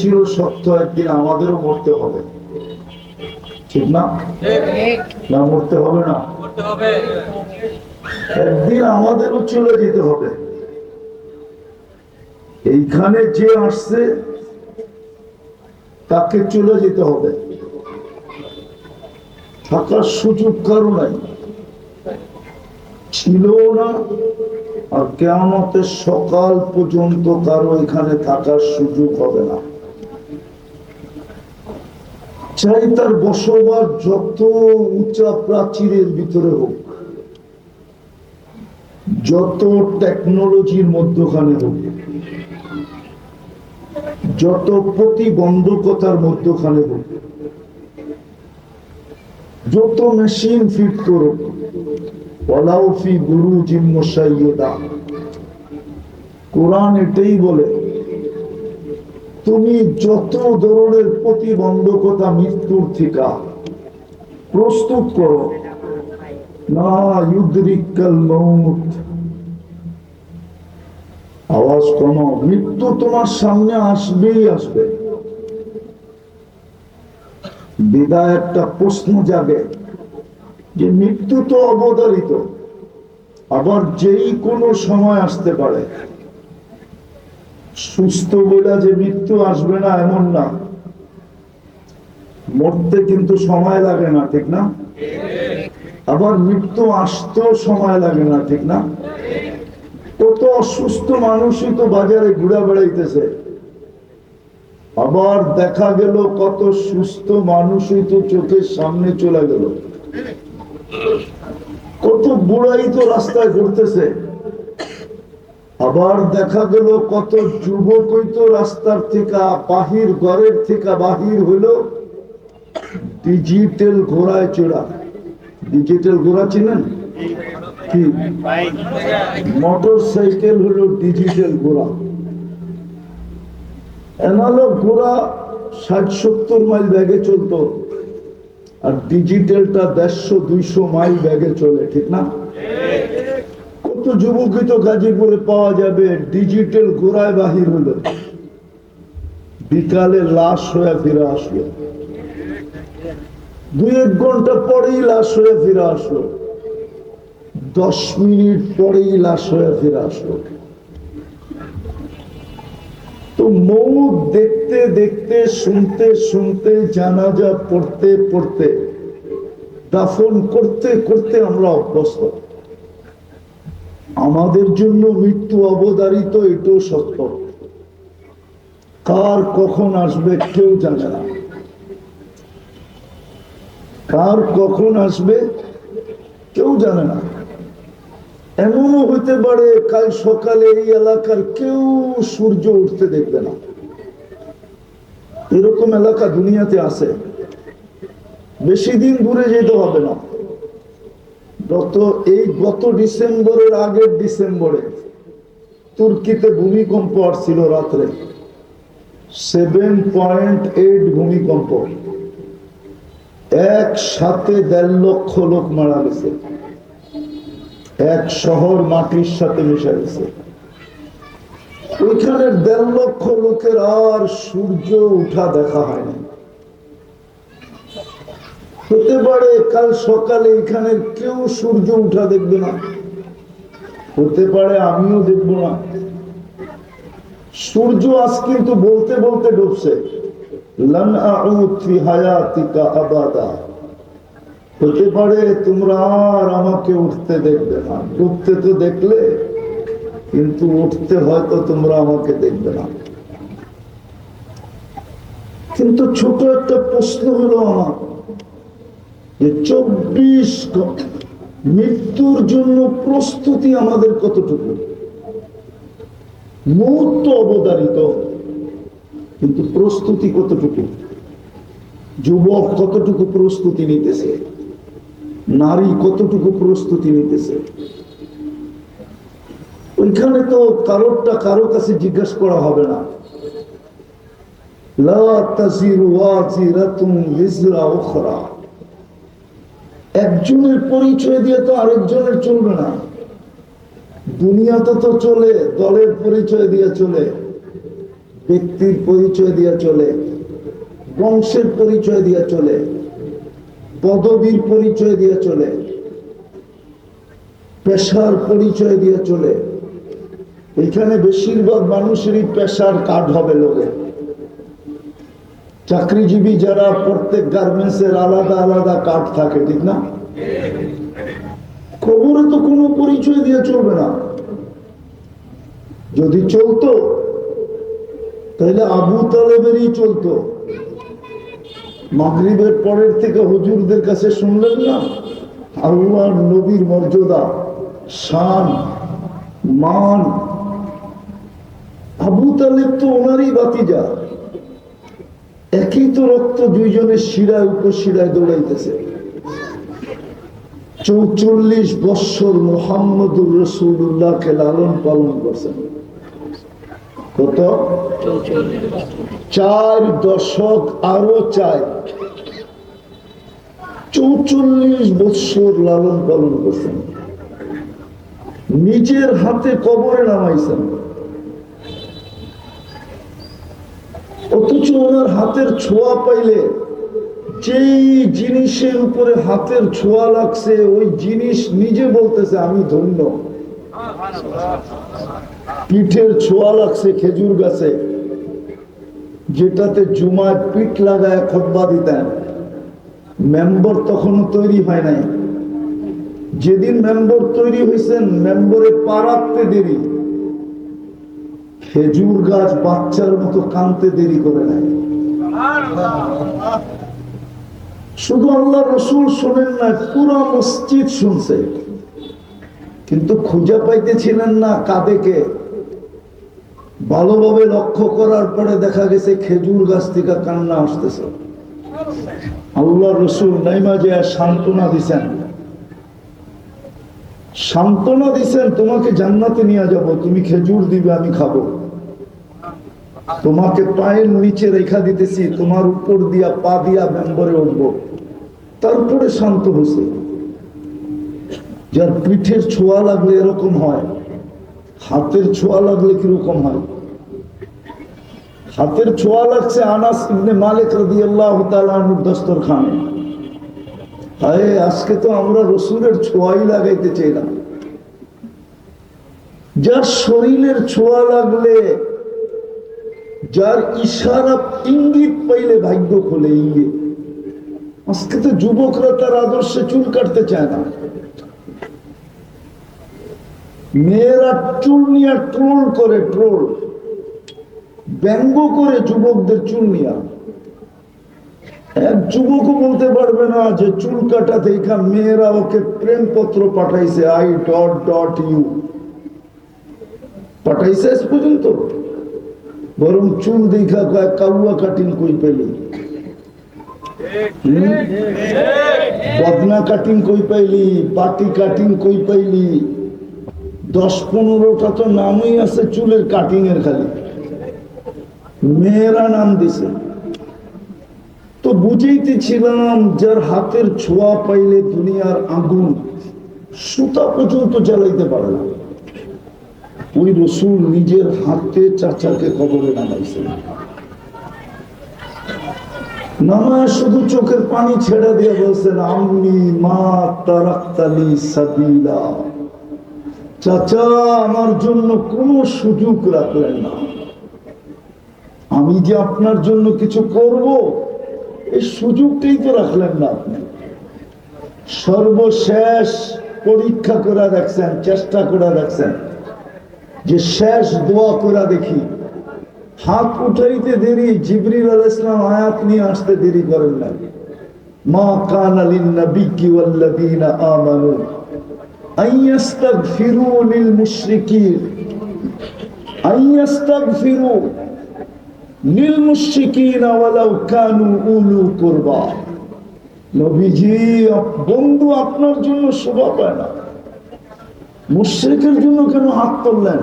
ছিল সত্য একদিন আমাদেরও মরতে হবে। ঠিক না, মরতে হবে না। একদিন আমাদেরও চলে যেতে হবে। এইখানে যে আসছে, তাকে চলে যেতে হবে। থাকার সুযোগ কারও নাই। ছিল না আর কেমতের সকাল পর্যন্ত কারও এখানে থাকার সুযোগ হবে না। চাই তার বসবাস যত উঁচা প্রাচীরের ভিতরে হোক, যত টেকনোলজির মধ্যখানে হোক, যত প্রতিবন্ধকতার মধ্যখানে হোক, যত মেশিন ফিট করুক গুরু জিম্মসাইয়েদা কোরআন এটাই বলে, তুমি যত ধরনের প্রতিবন্ধকতা মৃত্যুর থেকে প্রস্তুত করো না ইউদ্রিকাল মৌত আওয়াজ কমো মৃত্যু তোমার সামনে আসবেই আসবে। বিদায় একটা প্রশ্ন জাগে। যে মৃত্যু তো অবধারিত। আবার যেই কোনো সময় আসতে পারে। সুস্থ বলে যে মৃত্যু আসবে না, এমন না। মরতে কিন্তু সময় লাগে না, ঠিক না? আবার মৃত্যু আসতেও সময় লাগে না, ঠিক না? কত অসুস্থ মানুষই তো বাজারে ঘুরে বেড়াইতেছে। আবার দেখা গেল কত সুস্থ মানুষই তো চোখের সামনে চলে গেল। কত বুড়াই তো রাস্তায় ঘুরতেছে। আবার দেখা গেল কত যুবকই তো রাস্তার থেকে বাহির ঘরের থেকে বাহির হইল ডিজিটাল ঘোড়ায় চড়া। ডিজিটাল ঘোড়া চিনেন? কি? মোটর সাইকেল হলো ডিজিটাল ঘোড়া। অ্যানালগ ঘোড়া ষাট সত্তর মাইল ব্যাগে চলতো। আর ডিজিটালটা দেড়শো, দুইশো মাইল ব্যাগে চলে, ঠিক না? কত যুবকই তো গাজীপুরে পাওয়া যাবে, ডিজিটাল ঘোড়ায় বাহির হলো। বিকালে লাশ হয়ে ফিরে আসলো। দুই এক ঘণ্টা পরেই লাশ হয়ে ফিরে আসলো। দশ মিনিট পরেই লাশ হয়ে ফিরে আসলো। তো মৌত দেখতে দেখতে, শুনতে শুনতে, জানাজা পড়তে পড়তে, দাফন করতে করতে আমরা অভ্যস্ত। আমাদের জন্য মৃত্যু অবধারিত, এটাও সত্য। কার কখন আসবে কেউ জানে না। কার কখন আসবে কেউ জানে না। এমনও হতে পারে কাল সকালে এই এলাকার কেউ সূর্য উঠতে দেখবে না। এরকম এলাকা দুনিয়াতে আছে। বেশি দিন দূরে যেতে হবে না। গত এই গত ডিসেম্বরের আগের ডিসেম্বরে তুর্কিতে ভূমিকম্প আসছিল রাত্রে। সেভেন পয়েন্ট এইট ভূমিকম্প। একসাথে দেড় লক্ষ লোক মারা গেছে। এক শহর মাটির সাথে মিশে গেছে। ওইখানের দেড় লক্ষ লোকের আর সূর্য উঠা দেখা হয়নি হতে পারে কাল সকালে এখানে কেউ সূর্য উঠা দেখবে না। হতে পারে আমিও দেখব না। সূর্য আজ কিন্তু বলতে বলতে ডুবছে। লান আউদ ফি হায়াতিকা আবাদা। হতে পারে তোমরা আর আমাকে উঠতে দেখবে না। ডুবতে তো দেখলে, কিন্তু উঠতে হয়তো তোমরা আমাকে দেখবে না। কিন্তু ছোট একটা প্রশ্ন হলো আমার, যে চব্বিশ মৃত্যুর জন্য প্রস্তুতি আমাদের কতটুকু? মুহূর্ত অবদারিত কিন্তু প্রস্তুতি কতটুকু? যুবক কতটুকু প্রস্তুতি নিতেছে? নারী কতটুকু প্রস্তুতি নিতেছে? ওইখানে তো কারোরটা কারও কাছে জিজ্ঞাসা করা হবে না। একজনের পরিচয় দিয়ে তো আরেকজনের চলবে না। দুনিয়াতে তো চলে, দলের পরিচয় দিয়ে চলে, ব্যক্তির পরিচয় দিয়ে চলে, বংশের পরিচয় দিয়ে চলে। পদবীর পরিচয় দিয়ে চলে, পেশার পরিচয় দিয়ে চলে। এখানে বেশিরভাগ মানুষেরই পেশার কার্ড হবে লোকে। চাকরিজীবী যারা প্রত্যেক গার্মেন্টসের আলাদা আলাদা কার্ড থাকে, ঠিক না? খবরে তো কোনো পরিচয় দিয়ে চলবে না। যদি চলতো, তাহলে আবু তালেবেরই চলতো। মাগরিবের পরের থেকে হুজুরদের কাছে শুনলেন না? আল্লাহর নবীর মর্যাদা, শান, মান। আবু তালেব তো ওনারই বাতিজা একই তো রক্ত দুইজনের শিরায় উপশিরায় দৌড়াইতেছে। চৌচল্লিশ বৎসর মোহাম্মদুর রসুল্লাহকে লালন পালন করছেন। কত? চার দশক আরও চাই চৌচল্লিশ বৎসর লালন পালন করছেন। নিজের হাতে কবরে নামাইছেন। অথচ ওনার হাতের ছোঁয়া পাইলে যেই জিনিসের উপরে হাতের ছোঁয়া লাগছে, ওই জিনিস নিজে বলতেছে, আমি ধন্য। পিঠের ছোঁয়া লাগছে খেজুর গাছে। যেটাতে জুমায় পিঠ লাগায় খতবা দিতেন। মেম্বর তখনও তৈরি হয় নাই। যেদিন মেম্বর তৈরি হয়েছেন মেম্বরে পা রাখতে দেরি। খেজুর গাছ বাচ্চার মতো কানতে দেরি করে নাই। শুধু আল্লাহ রসুল শোনেন না পুরো মসজিদ শুনছে। কিন্তু খুঁজে পাইতেছিলেন না কাদেকে ভালোভাবে লক্ষ্য করার পরে দেখা গেছে খেজুর গাছ থেকে কান্না আসতেছে। আল্লাহ রসুল নাইমা যে সান্ত্বনা দিছেন। সান্ত্বনা দিছেন, তোমাকে জান্নাতে নিয়ে যাব, তুমি খেজুর দিবে, আমি খাব। তোমাকে পায়ের নিচে রেখা দিতেছি, তোমার উপর দিয়া পা দিয়া মেম্বরে উঠবো। তারপরে শান্ত হয়েছে। যার পিঠের ছোঁয়া লাগলে এরকম হয়, হাতের ছোঁয়া লাগলে কীরকম হয়? হাতের ছোঁয়া লাগছে আনাস ইবনে মালিক রাদিয়াল্লাহু তাআলা আনহুর দস্তরখানে আরে আজকে তো আমরা রসুলের ছোঁয়াই লাগাইতে চাই না। যার শরীরের ছোঁয়া লাগলে, যার ইশারা ইঙ্গিত পাইলে ভাগ্য খোলে ইঙ্গিত আজকে তো যুবকরা তার আদর্শে চুল কাটতে চায় না। মেয়েরা চুল নিয়ে ট্রোল করে, ট্রোল। ব্যঙ্গ করে যুবকদের চুল নিয়ে। এক যুবকও বলতে পারবে না যে চুল কাটা থেকে মেয়েরা ওকে প্রেম পত্র পাঠাইছে আই ডট ডট ইউ পাঠাইছে আজ পর্যন্ত। বরং চুল দেখা কয়, কাউয়া কাটিং কই পেলি বদনা কাটিং কই পাইলি? পাটি কাটিং কই পাইলি? দশ পনেরোটা তো নামই আছে চুলের কাটিং এর খালি। মেয়েরা নাম দিছে। তো বুঝাইতেছিলাম যার হাতের ছোঁয়া পাইলে দুনিয়ার আগুন সুতা পর্যন্ত জ্বালাইতে পারে না। ওই রসুল নিজের হাতে চাচাকে কবরে নামাইছেন। নামায় শুধু চোখের পানি ছেড়ে দিয়ে বলছেন আমি মা তারাক্তালি সাবিলা। চাচা, আমার জন্য কোনো সুযোগ রাখলেন না। আমি যে আপনার জন্য কিছু করব, এই সুযোগটাই তো রাখলেন না আপনি। সর্বশেষ পরীক্ষা করে দেখছেন, চেষ্টা করে দেখছেন। যে শেষ দোয়া করে দেখি। হাত উঠাইতে দেরি, জিবরিল আল ইসলাম আয়াত নিয়ে আসতে দেরি করেন না মা কান আলিন নবিকি ওয়াল্লাযীনা আমানু আইয়াস্তাগফিরু লিল মুশরিকিন। আইয়াস্তাগফিরু লিল মুশরিকিন ওয়ালাউ বন্ধু আপনার জন্য শোভা পায় না। মুশ্রিকের জন্য কেন হাত তুললেন?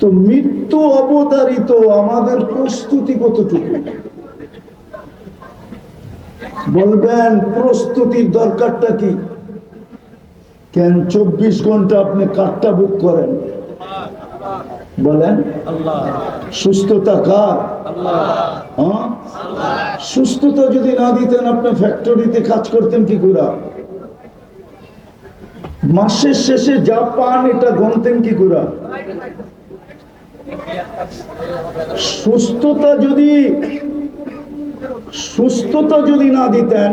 তো মৃত্যু অবতারিত আমাদের প্রস্তুতি কতটুকু? বলবেন, প্রস্তুতির দরকারটা কি? কেন চব্বিশ ঘণ্টা আপনি কাঠটা বুক করেন? বলেন সুস্থতা কার? হ্যাঁ? সুস্থতা যদি না দিতেন আপনি ফ্যাক্টরিতে কাজ করতেন কি করে? মাসের শেষে যা পান এটা গণতেন কি করে? সুস্থতা যদি সুস্থতা যদি না দিতেন